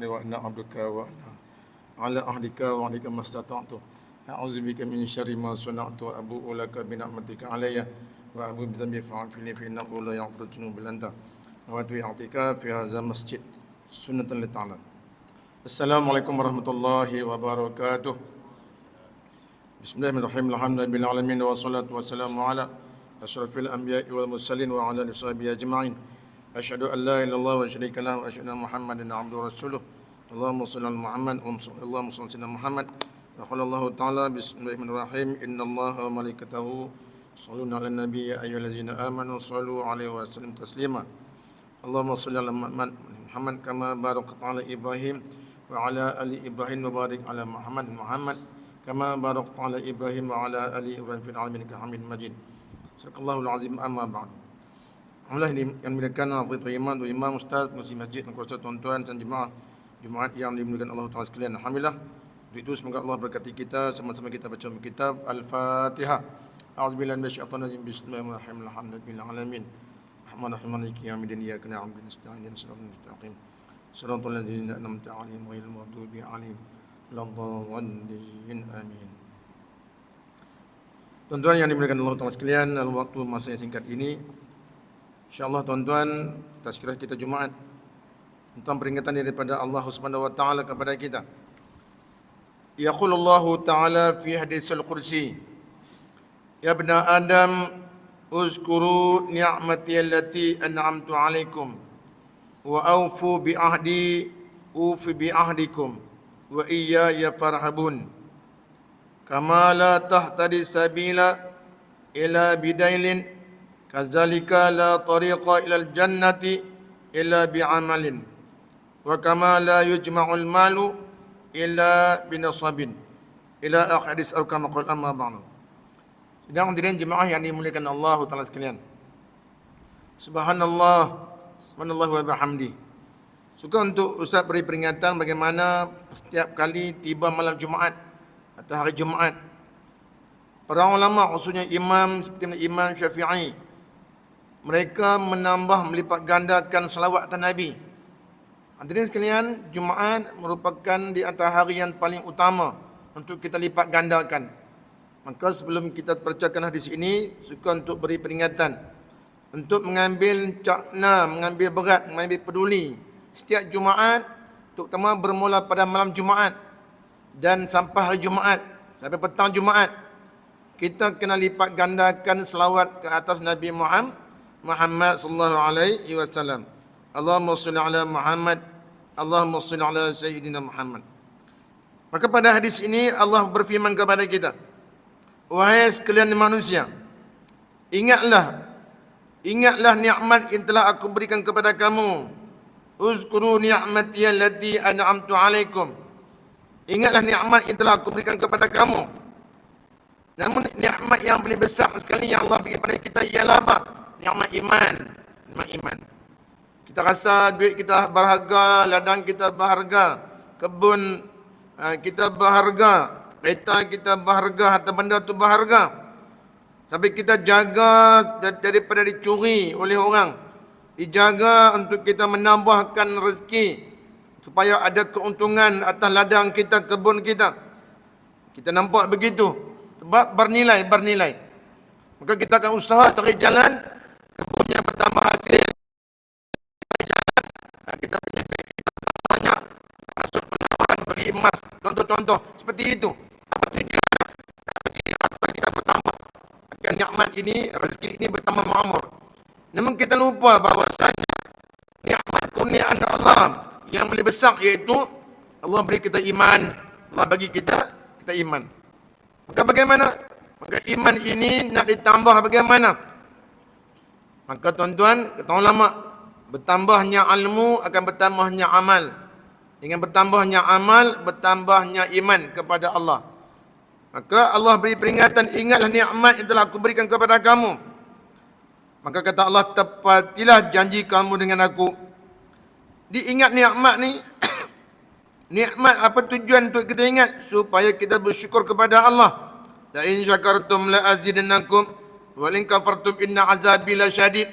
توفني وأنا عبدك وأنا على عهدك وعهدك ما استطعت أعوذ بك من شر ما صنعت وأبوء لك بنعمتك علي وأبوء بذنبي فاعفني فإنه لا يغفر الذنوب إلا أنت نويت اعتكاف في هذا المسجد سنة للتعالى السلام عليكم ورحمة الله وبركاته بسم الله الرحمن الرحيم الحمد لله رب العالمين والصلاة والسلام على أشرف الأنبياء والمرسلين وعلى آله وصحبه أجمعين أشهد أن لا إله إلا الله وشريك له وأشهد أن محمدا عبده ورسوله. اللهم صل على محمد اللهم صل على محمد. وقال الله تعالى بسم الله الرحمن الرحيم. إن الله وملائكته يصلون على النبي يا أيها الذين آمنوا صلوا عليه وسلم تسليما. اللهم صل على محمد كما باركت على إبراهيم وعلى آل إبراهيم وبارك على محمد محمد كما باركت على إبراهيم وعلى آل إبراهيم في العالمين إنك حميد مجيد. صدق الله العظيم. أما بعد. Alhamdulillah yang dimuliakan Al-Fatihah Iman tu Imam Ustaz Masih Masjid dan kuasa tuan-tuan dan jemaah Jumaat yang dimuliakan Allah Taala sekalian. Alhamdulillah Untuk itu semoga Allah berkati kita sama-sama kita baca kitab Al-Fatihah A'udzubillahi minasyaitonir rajim. Bismillahirrahmanirrahim. Alhamdulillah alamin Rahman Rahim Maliki yaumiddin iyyaka na'budu wa nasta'in. Ihdinas siratal mustaqim. Siratal ladzina an'amta 'alaihim ghairil maghdubi 'alaihim waladdallin. Amin. Tuan-tuan yang dimuliakan Allah Taala sekalian dalam waktu masa yang singkat ini InsyaAllah tuan-tuan, tazkirah kita Jumaat tentang peringatan daripada Allah Subhanahu wa taala kepada kita. Yaqulu Allah taala fi hadis al-qudsi. Ya bani Adam, uzkuru ni'mati allati an'amtu 'alaikum wa awfu bi ahdi ufi bi ahdikum wa iyya farhabun. Kama la tahtadi sabila ila bidailin Kazalika la tariqa ila al-jannati illa bi'amalin. Wa kama la yujma'ul malu illa binasabin. Ila akhadis atau kama qul amma ba'du. Sedang hadirin jemaah yang dimuliakan Allah Taala sekalian. Subhanallah, subhanallah wa bihamdi. Suka untuk Ustaz beri peringatan bagaimana setiap kali tiba malam Jumaat atau hari Jumaat para ulama khususnya imam seperti Imam Syafi'i mereka menambah melipat gandakan selawat atas Nabi. Hadirin sekalian, Jumaat merupakan di antara hari yang paling utama untuk kita lipat gandakan. Maka sebelum kita percayakan hadis ini, suka untuk beri peringatan. Untuk mengambil cakna, mengambil berat, mengambil peduli. Setiap Jumaat, terutama bermula pada malam Jumaat dan sampai hari Jumaat, sampai petang Jumaat, kita kena lipat gandakan selawat ke atas Nabi Muhammad Muhammad sallallahu alaihi wasallam. Allahumma salli ala Muhammad. Allahumma salli ala sayyidina Muhammad. Maka pada hadis ini Allah berfirman kepada kita, wahai sekalian manusia, ingatlah ingatlah nikmat yang telah aku berikan kepada kamu. Uzkuru ni'mati allati an'amtu 'alaikum. Ingatlah nikmat yang telah aku berikan kepada kamu. Namun nikmat yang paling besar sekali yang Allah berikan kepada kita ialah apa? Nikmat iman. Nikmat iman. Kita rasa duit kita berharga ladang kita berharga kebun uh, kita berharga kereta kita berharga harta benda tu berharga. Sampai kita jaga daripada dicuri oleh orang. Dijaga untuk kita menambahkan rezeki supaya ada keuntungan atas ladang kita kebun kita. Kita nampak begitu. Sebab bernilai bernilai. Maka kita akan usaha cari jalan kebunnya bertambah hasil. Kita punya kita banyak? Masuk penawaran bagi emas. Contoh-contoh seperti itu. Kita bertambah? Akan nikmat ini rezeki ini bertambah makmur namun kita lupa bahawasanya nikmat kurniaan Allah yang lebih besar iaitu Allah beri kita iman. Allah bagi kita kita iman. Maka bagaimana? Maka iman ini nak ditambah bagaimana Maka tuan-tuan, kata ulama, bertambahnya ilmu akan bertambahnya amal. Dengan bertambahnya amal, bertambahnya iman kepada Allah. Maka Allah beri peringatan, ingatlah nikmat yang telah aku berikan kepada kamu. Maka kata Allah, tepatilah janji kamu dengan aku. Diingat nikmat ni, nikmat apa tujuan untuk kita ingat? Supaya kita bersyukur kepada Allah. La in syakartum la azidannakum. Walin kafartum inna azabi la syadid.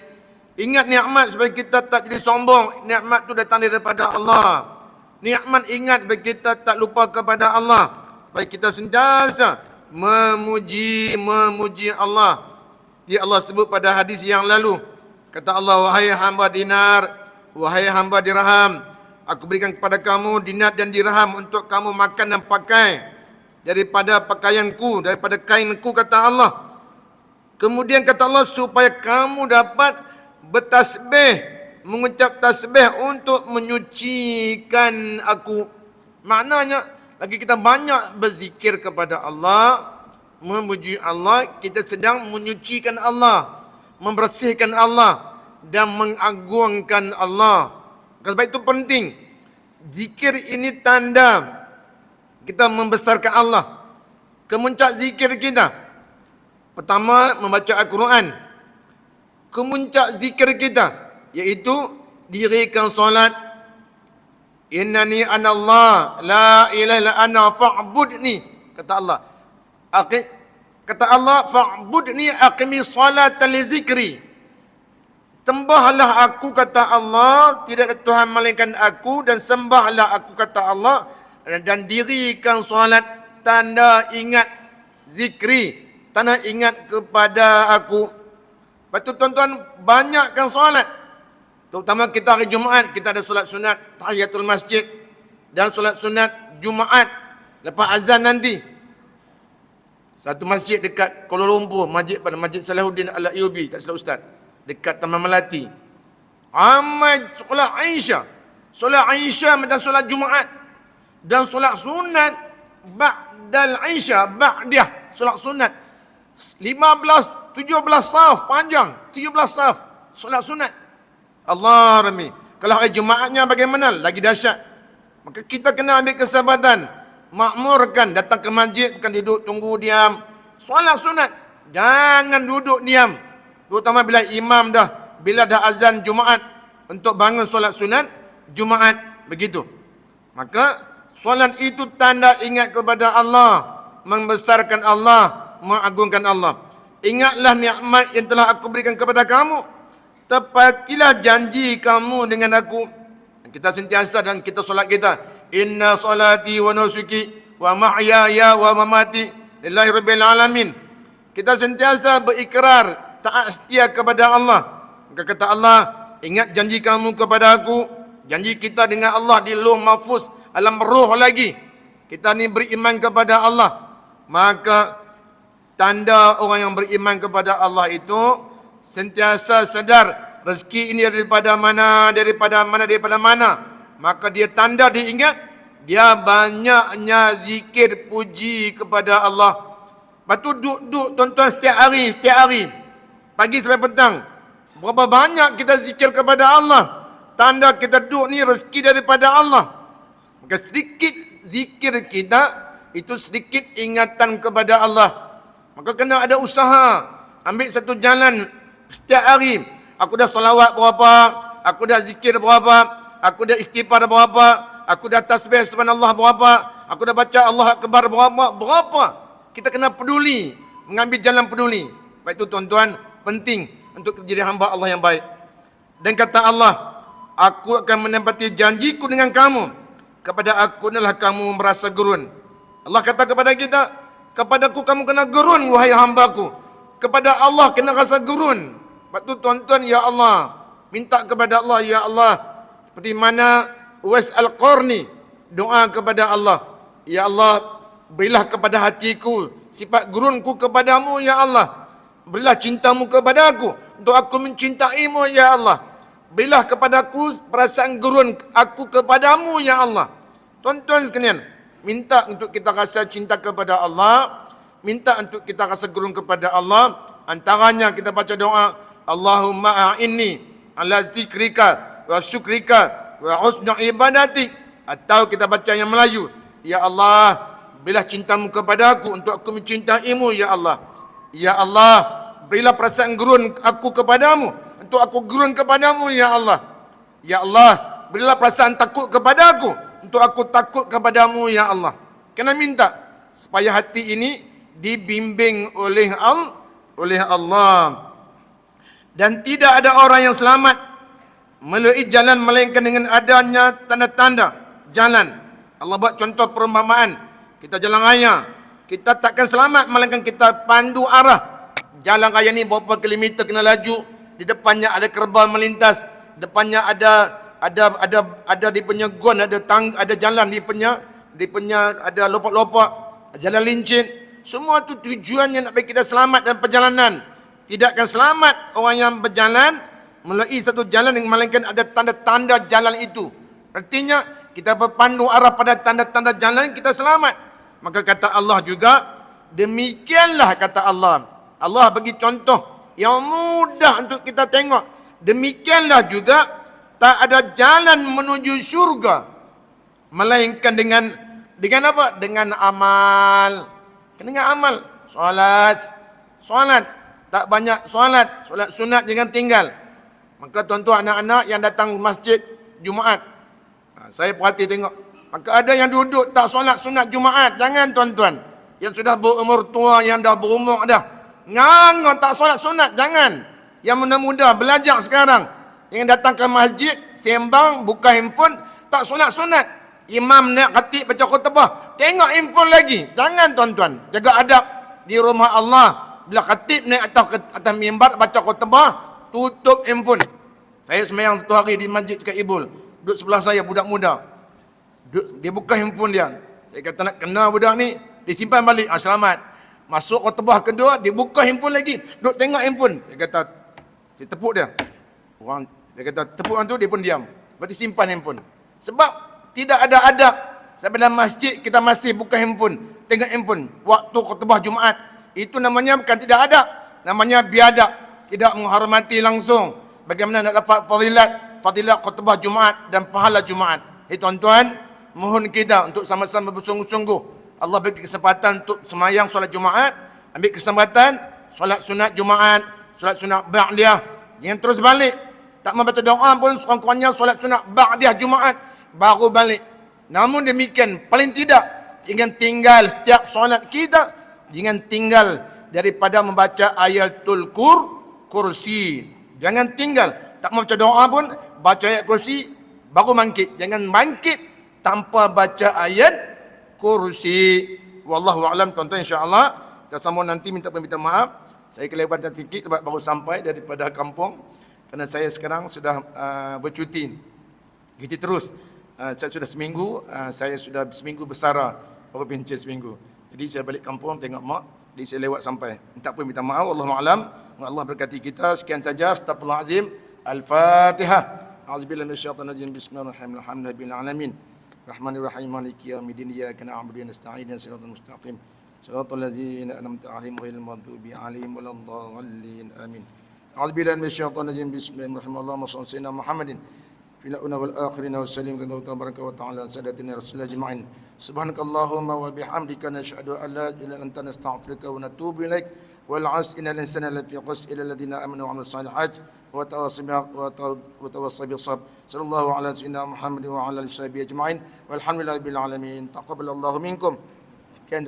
Ingat nikmat supaya kita tak jadi sombong. Nikmat tu datang daripada Allah. Nikmat ingat bagi kita tak lupa kepada Allah. Baik kita sentiasa memuji memuji Allah. Dia Allah sebut pada hadis yang lalu. Kata Allah, wahai hamba dinar, wahai hamba dirham, aku berikan kepada kamu dinar dan dirham untuk kamu makan dan pakai daripada pakaianku, daripada kainku kata Allah. Kemudian kata Allah supaya kamu dapat bertasbih mengucap tasbih untuk menyucikan aku. Maknanya lagi kita banyak berzikir kepada Allah, memuji Allah, kita sedang menyucikan Allah, membersihkan Allah dan mengagungkan Allah. Sebab itu penting. Zikir ini tanda kita membesarkan Allah. Kemuncak zikir kita. Pertama membaca Al-Quran. Kemuncak zikir kita iaitu dirikan solat. Innani ana Allah la ilaha illa ana fa'budni kata Allah. Aqi, kata Allah fa'budni aqimi solat li zikri. Sembahlah aku kata Allah tidak ada Tuhan melainkan aku dan sembahlah aku kata Allah dan dirikan solat. Tanda ingat zikri tanda ingat kepada aku. Lepas tu tuan-tuan banyakkan solat. Terutama kita hari Jumaat, kita ada solat sunat tahiyatul masjid dan solat sunat Jumaat lepas azan nanti. Satu masjid dekat Kuala Lumpur, masjid pada Masjid Salahuddin Al-Ayubi, tak silap ustaz. Dekat Taman Melati. Amai solat Aisyah. Solat Aisyah macam solat Jumaat. Dan solat sunat Ba'dal Aisyah, Ba'diah. Solat sunat. 15, 17 saf panjang. 17 saf. Solat sunat. Allah Rami. Kalau hari Jumaatnya bagaimana? Lagi dahsyat. Maka kita kena ambil kesempatan. Makmurkan. Datang ke masjid. Bukan duduk tunggu diam. Solat sunat. Jangan duduk diam. Terutama bila imam dah. Bila dah azan Jumaat. Untuk bangun solat sunat. Jumaat. Begitu. Maka solat itu tanda ingat kepada Allah. Membesarkan Allah. Mengagungkan Allah. Ingatlah nikmat yang telah aku berikan kepada kamu tepatilah janji kamu dengan aku. Kita sentiasa dan kita solat kita. Inna salati wa nusuki wa mahyaya wa mamati lillahi rabbil alamin. Kita sentiasa berikrar taat setia kepada Allah. Maka kata Allah, ingat janji kamu kepada aku. Janji kita dengan Allah di luh mahfuz alam roh lagi. Kita ni beriman kepada Allah. Maka tanda orang yang beriman kepada Allah itu sentiasa sedar rezeki ini daripada mana, daripada mana, daripada mana. Maka dia tanda dia ingat, dia banyaknya zikir puji kepada Allah. Lepas tu duduk-duduk tuan-tuan setiap hari, setiap hari. Pagi sampai petang. Berapa banyak kita zikir kepada Allah. Tanda kita duduk ni rezeki daripada Allah. Maka sedikit zikir kita, itu sedikit ingatan kepada Allah. Maka kena ada usaha. Ambil satu jalan Setiap hari aku dah salawat berapa, aku dah zikir berapa, aku dah istighfar berapa, aku dah tasbih subhanallah berapa, aku dah baca Allah akbar berapa, berapa. Kita kena peduli, mengambil jalan peduli. Baik itu tuan-tuan, penting untuk menjadi hamba Allah yang baik. Dan kata Allah, aku akan menempati janjiku dengan kamu. Kepada aku adalah kamu merasa gerun. Allah kata kepada kita, kepadaku kamu kena gerun wahai hambaku. Kepada Allah kena rasa gerun. Sebab tu tuan-tuan ya Allah, minta kepada Allah ya Allah. Seperti mana Uwais Al-Qarni doa kepada Allah, ya Allah, berilah kepada hatiku sifat gurunku kepadamu ya Allah. Berilah cintamu kepada aku untuk aku mencintaimu ya Allah. Berilah kepadaku perasaan gurun aku kepadamu ya Allah. Tuan-tuan sekalian, minta untuk kita rasa cinta kepada Allah, minta untuk kita rasa gurun kepada Allah. Antaranya kita baca doa, Allahumma a'inni ala zikrika wa syukrika wa husna ibadatik atau kita baca yang Melayu ya Allah berilah cintamu kepada aku untuk aku mencintaimu ya Allah. Ya Allah berilah perasaan gurun aku kepadamu untuk aku gurun kepadamu ya Allah. Ya Allah berilah perasaan takut kepada aku untuk aku takut kepadamu ya Allah kena minta supaya hati ini dibimbing oleh Allah oleh Allah dan tidak ada orang yang selamat melalui jalan melainkan dengan adanya tanda-tanda jalan. Allah buat contoh perumpamaan. Kita jalan raya. Kita takkan selamat melainkan kita pandu arah. Jalan raya ni berapa kilometer kena laju. Di depannya ada kerbau melintas. Depannya ada ada ada ada di punya gon ada tang ada jalan di punya di punya ada lopak-lopak jalan lincin. Semua tu tujuannya nak bagi kita selamat dalam perjalanan. Tidak akan selamat orang yang berjalan melalui satu jalan yang melainkan ada tanda-tanda jalan itu. Artinya kita berpandu arah pada tanda-tanda jalan kita selamat. Maka kata Allah juga demikianlah kata Allah. Allah bagi contoh yang mudah untuk kita tengok. Demikianlah juga tak ada jalan menuju syurga melainkan dengan dengan apa? Dengan amal. Dengan amal. Solat. Solat. Tak banyak solat. Solat sunat jangan tinggal. Maka tuan-tuan anak-anak yang datang masjid Jumaat. Ha, saya perhati tengok. Maka ada yang duduk tak solat sunat Jumaat. Jangan tuan-tuan. Yang sudah berumur tua, yang dah berumur dah. Ngangon tak solat sunat. Jangan. Yang muda-muda belajar sekarang. Yang datang ke masjid, sembang, buka handphone, tak sunat-sunat. Imam nak khatib baca khutbah, tengok handphone lagi. Jangan tuan-tuan, jaga adab di rumah Allah. Bila khatib naik atas atas mimbar baca khutbah, tutup handphone. Saya semayang satu hari di masjid dekat Ibul. Duduk sebelah saya budak muda. Duduk, dia buka handphone dia. Saya kata nak kena budak ni, disimpan balik. Ah, selamat. Masuk khutbah kedua, dia buka handphone lagi. Duduk tengok handphone. Saya kata, saya tepuk dia. Orang dia kata tepukan tu dia pun diam. Berarti simpan handphone. Sebab tidak ada adab. Sampai dalam masjid kita masih buka handphone. Tengok handphone. Waktu khutbah Jumaat. Itu namanya bukan tidak adab. Namanya biadab. Tidak menghormati langsung. Bagaimana nak dapat fadilat. Fadilat khutbah Jumaat dan pahala Jumaat. Hei tuan-tuan. Mohon kita untuk sama-sama bersungguh-sungguh. Allah beri kesempatan untuk semayang solat Jumaat. Ambil kesempatan. Solat sunat Jumaat. Solat sunat Ba'liyah. Jangan terus balik. Tak membaca doa pun sekurang-kurangnya solat sunat ba'diyah Jumaat baru balik. Namun demikian paling tidak jangan tinggal setiap solat kita jangan tinggal daripada membaca ayatul kur kursi. Jangan tinggal tak membaca doa pun baca ayat kursi baru bangkit. Jangan bangkit tanpa baca ayat kursi. Wallahu a'lam tuan-tuan insya-Allah kita sambung nanti minta permintaan maaf. Saya kelewatan sikit sebab baru sampai daripada kampung kerana saya sekarang sudah uh, bercuti. Gitu terus. Uh, saya sudah seminggu, uh, saya sudah seminggu bersara. Baru pencet seminggu. Jadi saya balik kampung tengok mak. Jadi saya lewat sampai. Minta pun minta maaf. Allah Alam. Allah berkati kita. Sekian saja. Astagfirullahaladzim. Al-Fatihah. A'udzubillahi minasyaitonir rajim. Bismillahirrahmanirrahim. Alhamdulillahirabbil alamin. Rahmanirrahim. Maliki yaumiddin. Iyyaka na'budu wa nasta'in. Shiratal mustaqim. Shiratal ladzina an'amta 'alaihim ghairil maghdubi 'alaihim waladdallin. Amin. أعوذ بالله من الشيطان الرجيم. بسم الله الرحمن الرحيم. اللهم صل على سيدنا محمد. في الأولى والآخرين والسلام الله تبارك وتعالى سادتنا رسول الله أجمعين. سبحانك اللهم وبحمدك نشهد أن لا إله إلا أنت نستغفرك ونتوب إليك. والعصر إن الإنسان لفي خسر إلا الذين آمنوا وعملوا الصالحات وتواصوا بالصبر. صلى الله على سيدنا محمد وعلى آله وصحبه أجمعين. والحمد لله رب العالمين. تقبل الله منكم. كان